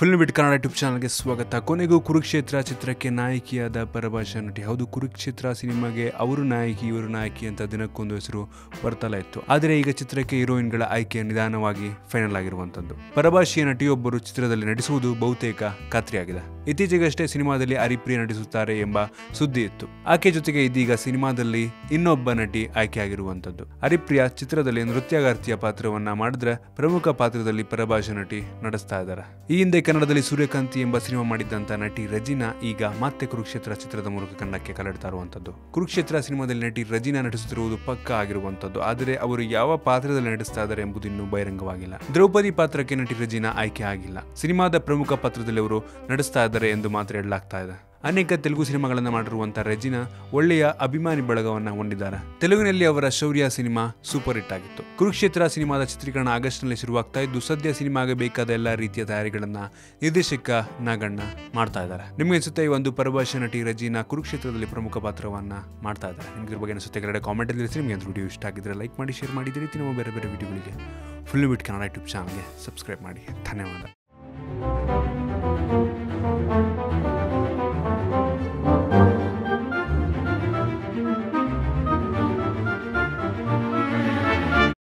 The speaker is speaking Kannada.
ಫಿಲ್ಮ್ ಬಿಟ್ ಕನ್ನಡ ಯೂಟ್ಯೂಬ್ ಚಾನಲ್ಗೆ ಸ್ವಾಗತ. ಕೊನೆಗೂ ಕುರುಕ್ಷೇತ್ರ ಚಿತ್ರಕ್ಕೆ ನಾಯಕಿಯಾದ ಪರಭಾಷಾ ನಟಿ ಹೌದು, ಕುರುಕ್ಷೇತ್ರ ಸಿನಿಮಾಗೆ ಅವರು ನಾಯಕಿ, ಇವರು ನಾಯಕಿ ಅಂತ ದಿನಕ್ಕೊಂದು ಹೆಸರು ಬರ್ತಲೇ ಇತ್ತು. ಆದರೆ ಈಗ ಚಿತ್ರಕ್ಕೆ ಹೀರೋಯಿನ್ಗಳ ಆಯ್ಕೆ ನಿಧಾನವಾಗಿ ಫೈನಲ್ ಆಗಿರುವಂತದ್ದು ಪರಭಾಷೆಯ ನಟಿಯೊಬ್ಬರು ಚಿತ್ರದಲ್ಲಿ ನಟಿಸುವುದು ಬಹುತೇಕ ಖಾತ್ರಿಯಾಗಿದೆ. ಇತ್ತೀಚೆಗಷ್ಟೇ ಸಿನಿಮಾದಲ್ಲಿ ಹರಿಪ್ರಿಯ ನಟಿಸುತ್ತಾರೆ ಎಂಬ ಸುದ್ದಿ ಇತ್ತು. ಆಕೆ ಜೊತೆಗೆ ಇದೀಗ ಸಿನಿಮಾದಲ್ಲಿ ಇನ್ನೊಬ್ಬ ನಟಿ ಆಯ್ಕೆಯಾಗಿರುವಂತದ್ದು ಹರಿಪ್ರಿಯ ಚಿತ್ರದಲ್ಲಿ ನೃತ್ಯಗಾರ್ತಿಯ ಪಾತ್ರವನ್ನ ಮಾಡಿದ್ರೆ ಪ್ರಮುಖ ಪಾತ್ರದಲ್ಲಿ ಪರಭಾಷೆ ನಟಿ ನಡೆಸ್ತಾ ಇದ್ದಾರೆ. ಈ ಹಿಂದೆ ಕನ್ನಡದಲ್ಲಿ ಸೂರ್ಯಕಾಂತಿ ಎಂಬ ಸಿನಿಮಾ ಮಾಡಿದ್ದಂತ ನಟಿ ರಜಿನಾ ಈಗ ಮತ್ತೆ ಕುರುಕ್ಷೇತ್ರ ಚಿತ್ರದ ಮೂಲಕ ಕನ್ನಡಕ್ಕೆ ಕಲೆಡ್ತಾ ಇರುವಂತದ್ದು ಕುರುಕ್ಷೇತ್ರ ಸಿನಿಮಾದಲ್ಲಿ ನಟಿ ರಜಿನಾ ನಟಿಸುತ್ತಿರುವುದು ಪಕ್ಕ ಆಗಿರುವಂತದ್ದು ಆದರೆ ಅವರು ಯಾವ ಪಾತ್ರದಲ್ಲಿ ನಟಿಸ್ತಾ ಇದ್ದಾರೆ ಎಂಬುದು ಇನ್ನೂ ಬಹಿರಂಗವಾಗಿಲ್ಲ. ದ್ರೌಪದಿ ಪಾತ್ರಕ್ಕೆ ನಟಿ ರಜಿನಾ ಆಯ್ಕೆ ಆಗಿಲ್ಲ. ಸಿನಿಮಾದ ಪ್ರಮುಖ ಪಾತ್ರದಲ್ಲಿ ಅವರು ನಡೆಸ್ತಾ ಇದ್ದಾರೆ ಎಂದು ಮಾತ್ರ ಹೇಳಲಾಗ್ತಾ ಇದೆ. ಅನೇಕ ತೆಲುಗು ಸಿನಿಮಾಗಳನ್ನು ಮಾಡಿರುವಂತಹ ರೆಜಿನಾ ಒಳ್ಳೆಯ ಅಭಿಮಾನಿ ಬಳಗವನ್ನು ಹೊಂದಿದ್ದಾರೆ. ತೆಲುಗಿನಲ್ಲಿ ಅವರ ಶೌರ್ಯ ಸಿನಿಮಾ ಸೂಪರ್ ಹಿಟ್ ಆಗಿತ್ತು. ಕುರುಕ್ಷೇತ್ರ ಸಿನಿಮಾದ ಚಿತ್ರೀಕರಣ ಆಗಸ್ಟ್ನಲ್ಲಿ ಶುರುವಾಗ್ತಾ ಇದ್ದು, ಸದ್ಯ ಸಿನಿಮಾಗೆ ಬೇಕಾದ ಎಲ್ಲ ರೀತಿಯ ತಯಾರಿಗಳನ್ನ ನಿರ್ದೇಶಕ ನಾಗಣ್ಣ ಮಾಡ್ತಾ ಇದ್ದಾರೆ. ನಿಮಗೆ ಅನಿಸುತ್ತೆ ಈ ಒಂದು ಪರಭಾಷೆ ನಟಿ ರಜಿನಾ ಕುರುಕ್ಷೇತ್ರದಲ್ಲಿ ಪ್ರಮುಖ ಪಾತ್ರವನ್ನ ಮಾಡ್ತಾ ಇದ್ದಾರೆ. ನಿಮ್ಗೆ ಬಗ್ಗೆ ಅನಿಸುತ್ತೆ ಕೆಳಗಡೆ ಕಾಮೆಂಟ್ ಅಲ್ಲಿ ನಿಮಗೆ ಒಂದು ವಿಡಿಯೋ ಇಷ್ಟ ಆಗಿದ್ರೆ ಲೈಕ್ ಮಾಡಿ ಶೇರ್ ಮಾಡಿ. ರೀತಿ ನಮ್ಮ ಬೇರೆ ಬೇರೆ ವಿಡಿಯೋಗಳಿಗೆ ಫುಲ್ ಬಿಟ್ ಕನ್ನಡ ಯೂಟ್ಯೂಬ್ ಚಾನಲ್ಗೆ ಸಬ್ಸ್ಕ್ರೈಬ್ ಮಾಡಿ. ಧನ್ಯವಾದ.